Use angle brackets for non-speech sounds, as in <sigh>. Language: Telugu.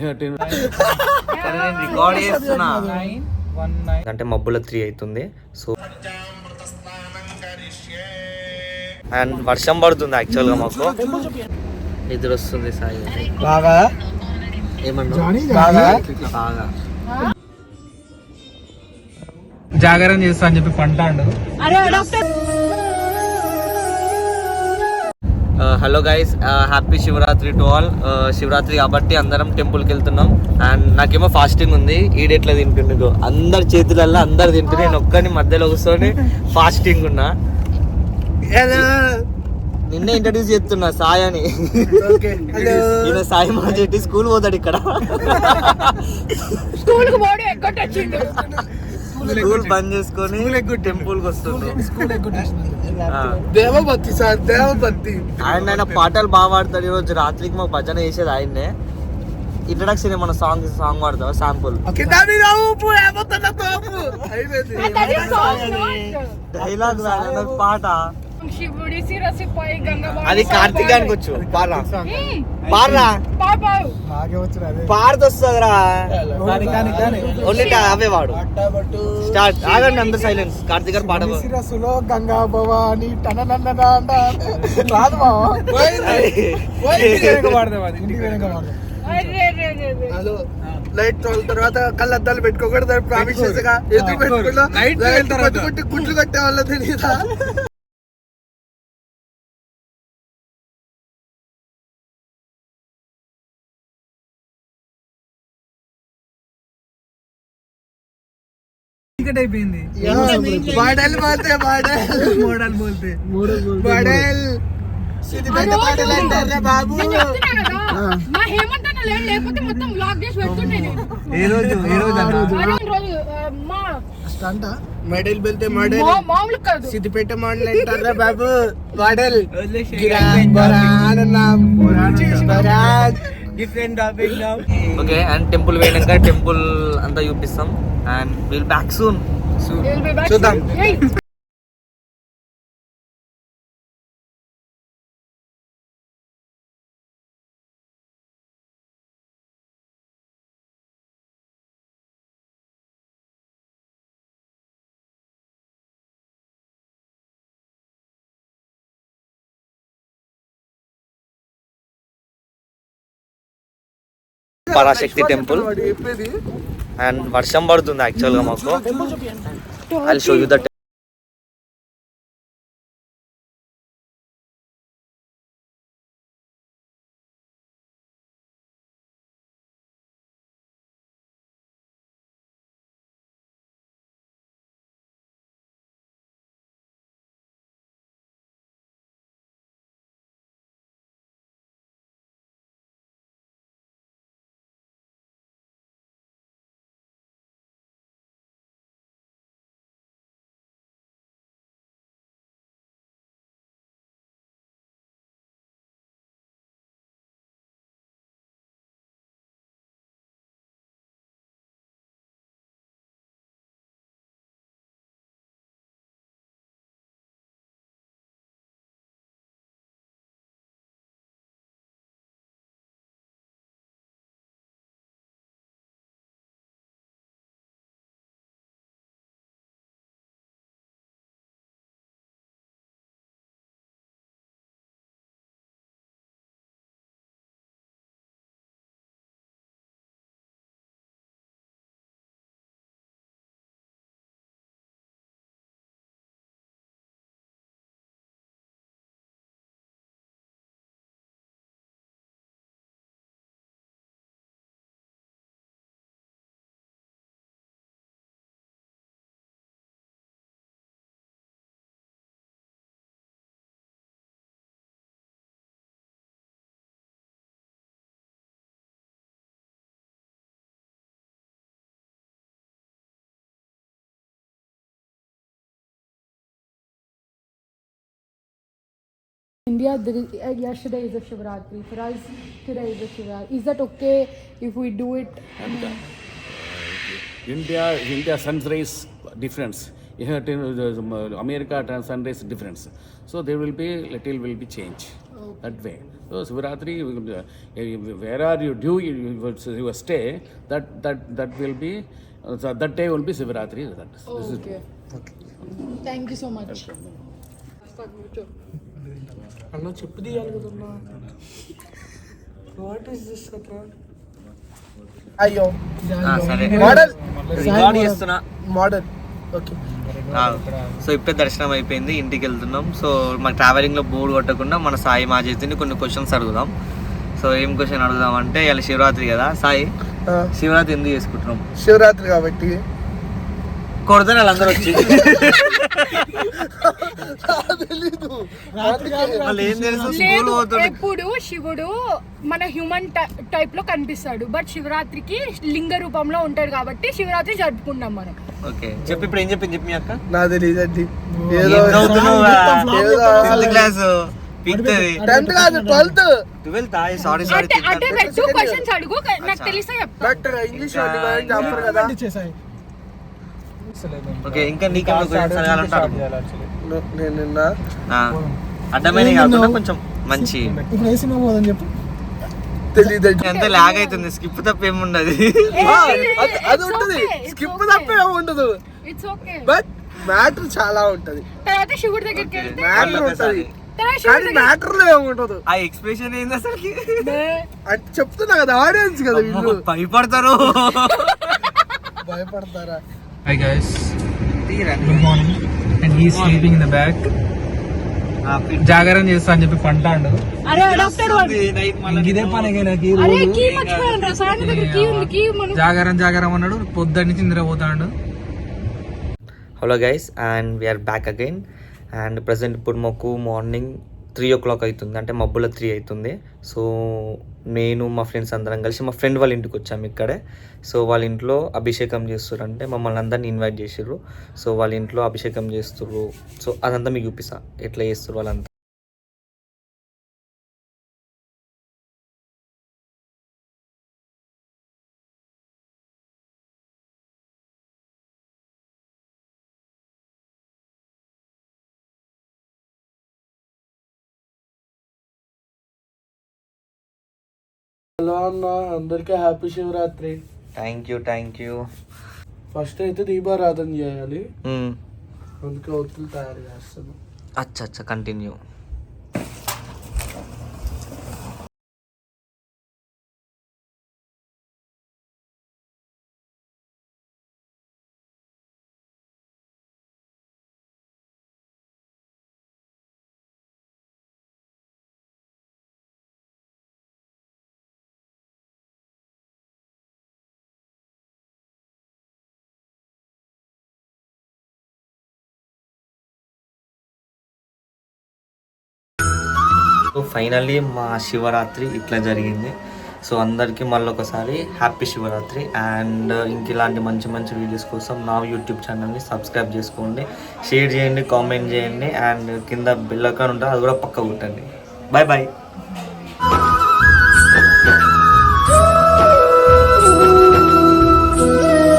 Have to రికార్డ్ చేస్తున్నా అంటే మబ్బుల త్రీ అవుతుంది. సో అండ్ వర్షం పడుతుంది యాక్చువల్గా మాకు. నిద్ర వస్తుంది సాయి. బాగా? ఏమన్నా? బాగా? జాగరణ చేస్తా అని చెప్పి పంటాడు. Hello guys happy Shivaratri to all Shivaratri కాబట్టి అందరం టెంపుల్కి వెళ్తున్నాం. అండ్ నాకేమో ఫాస్టింగ్ ఉంది. ఈ డేట్లో తింటుండదు అందరి చేతులల్లో అందరు తింటున్నారు నేను ఒక్కని మధ్యలో కూర్చొని ఫాస్టింగ్ ఉన్నా. నిన్నే ఇంట్రడ్యూస్ చేస్తున్నా సాయి అని ఈయన సాయి మా చెట్టి స్కూల్ పోతాడు ఇక్కడ. స్కూల్ బంద్ చేసుకొని టెంపుల్కి వస్తుంది. దేవభక్తి సార్ దేవభక్తి. ఆయన ఆయన పాటలు బాగా పాడతాడు ఈరోజు. రాత్రికి మాకు భజన చేసేది ఆయన్నే. ఇంట్రడక్షన్ ఏమన్నా సాంగ్ సాంగ్ పాడతావా? శాంపుల్ డైలాగ్ పాట. అది వచ్చు. పారా పాపా మాకే వచ్చిన అదే. పాడుతొస్తుందిరా. అవే వాడు. స్టార్ట్. ఆగండి అందరు సైలెన్స్. కార్తీక్ గారు పాట. శిరస్సులో గంగా భవాని రాదు లైట్ తర్వాత కళ్ళద్దాలు పెట్టుకోకూడదు ప్రామిస్ చేసగా. ఎందుకు పెట్టుకున్నా లైట్ పట్టుకుంటే గుడ్లు కట్టే వాళ్ళ తెలియదా టికెట్ అయిపోయింది. బాడల్ బోల్తే బాడల్. మోడల్ బోల్తే. బాడల్. సిద్దిపేట బాబు. ఓకే అండ్ టెంపుల్ వేయడం టెంపుల్ అంతా చూపిస్తాం. and we'll back soon. Soon. We'll be back soon. Hey. Parashakti temple. And వర్షం పడుతుంది యాక్చువల్గా మాకు. I show you the India, there is, uh, yesterday is a Shivratri. For us, today is a Shivratri. Is that okay if we do it? India India sunrise difference. To America sunrise difference. So there will be little will be change. that way. So Sivaratri, uh, where are you due your stay? That that that will be uh, so that day will be Sivaratri. That is, this is Okay. Thank you so much. అన్న చెప్పు తీయాలి కదన్నా వాట్ ఇస్ దిస్ అట్లా అయ్యో. మోడల్. మోడల్. ఓకే. సో ఇప్పుడే దర్శనం అయిపోయింది ఇంటికి వెళ్తున్నాం. సో మన ట్రావెలింగ్లో బోర్డు కొట్టకుండా మన సాయి మా చేతిని కొన్ని క్వశ్చన్స్ అడుగుదాం. సో ఏం క్వశ్చన్ అడుగుదాం అంటే ఇవాళ శివరాత్రి కదా సాయి? శివరాత్రి ఎందుకు చేసుకుంటున్నాం? శివరాత్రి కాబట్టి. కొడతాను వాళ్ళందరూ వచ్చి. <laughs> ఎప్పుడు శివుడు మన హ్యూమన్ టైప్లో కనిపిస్తాడు. బట్ శివరాత్రికి లింగ రూపంలో ఉంటాడు కాబట్టి శివరాత్రి జరుపుకుంటాం మనం. ఓకే. చెప్పి ఇప్పుడు ఏం చెప్పింది? చెప్పి మీ అక్క. నా తెలియదండి ఏదో క్లాస్. పీక్తది. టెన్త్ కాదు ట్వెల్త్. ట్వెల్త్? సారీ సారీ అంటే అంటే పెట్టు క్వశ్చన్స్ అడుగు. నాకు తెలిస్తే చెప్తా. బట్ ఇంగ్లీష్ వాళ్ళు బాగా చెప్పరు కదా. ఓకే ఇంకా నీకు క్వశ్చన్స్ నేను నిన్న అడ్డమైన కాకుండా కొంచెం మంచి ఇప్పుడు ఏ సినిమా పోదని చెప్పు. తెలియదండి ఎంత లాగ్ అవుతుంది? స్కిప్ తప్ప ఏముండదు <laughs> అది ఉంటది. స్కిప్ తప్ప ఏమి ఉండదు. ఇట్స్ ఓకే బట్ మ్యాటర్ చాలా ఉంటది. తర్వాత శివుడి దగ్గరికి వెళ్తే మ్యాటర్ ఉంటది. తర్వాత కానీ మ్యాటర్లో ఏముంటదు ఆ ఎక్స్ప్రెషన్ ఏంది అసలు అంటే చెప్తున్నా కదా ఆడియన్స్ కదా వీళ్ళు. భయపడతారు. భయపడతారా? Hi guys, good morning. He's sleeping in the back. జాగరణ చేస్తా అని చెప్పి పంటాడు. ఇదే పని నాకు అరే కీ మర్చిపోయాను రా సార్ దగ్గర కీ ఉంది కీ మనం. జాగరం జాగరం అన్నాడు పొద్దున్న నుంచి నిద్రపోతాడు hello guys and we are back again and present ఇప్పుడు మాకు మార్నింగ్ త్రీ ఓ క్లాక్ అవుతుంది. అంటే మబ్బుల త్రీ అవుతుంది. సో నేను మా ఫ్రెండ్స్ అందరం కలిసి మా ఫ్రెండ్ వాళ్ళ ఇంటికి వచ్చాము ఇక్కడే. సో వాళ్ళ ఇంట్లో అభిషేకం చేస్తారు అంటే మమ్మల్ని అందరిని ఇన్వైట్ చేసారు సో వాళ్ళ ఇంట్లో అభిషేకం చేస్తుర్రు. సో అదంతా మీకు చూపిస్తా. ఎట్లా చేస్తారు వాళ్ళంతా. హలో అన్న అందరికీ happy Shivaratri. Thank you thank you first అయితే దీపారాధన చేయాలి. అందుకే ఒత్తులు తయారు చేస్తాను అచ్చా అచ్చా కంటిన్యూ సో ఫైనల్లీ మా శివరాత్రి ఇట్లా జరిగింది. సో అందరికీ మళ్ళీ ఒకసారి హ్యాపీ శివరాత్రి. అండ్ ఇంక ఇలాంటి మంచి మంచి వీడియోస్ కోసం నా యూట్యూబ్ ఛానల్ని సబ్స్క్రైబ్ చేసుకోండి. షేర్ చేయండి కామెంట్ చేయండి. అండ్ కింద బెల్ ఉంటుంది అది కూడా పక్క కొట్టండి. Bye bye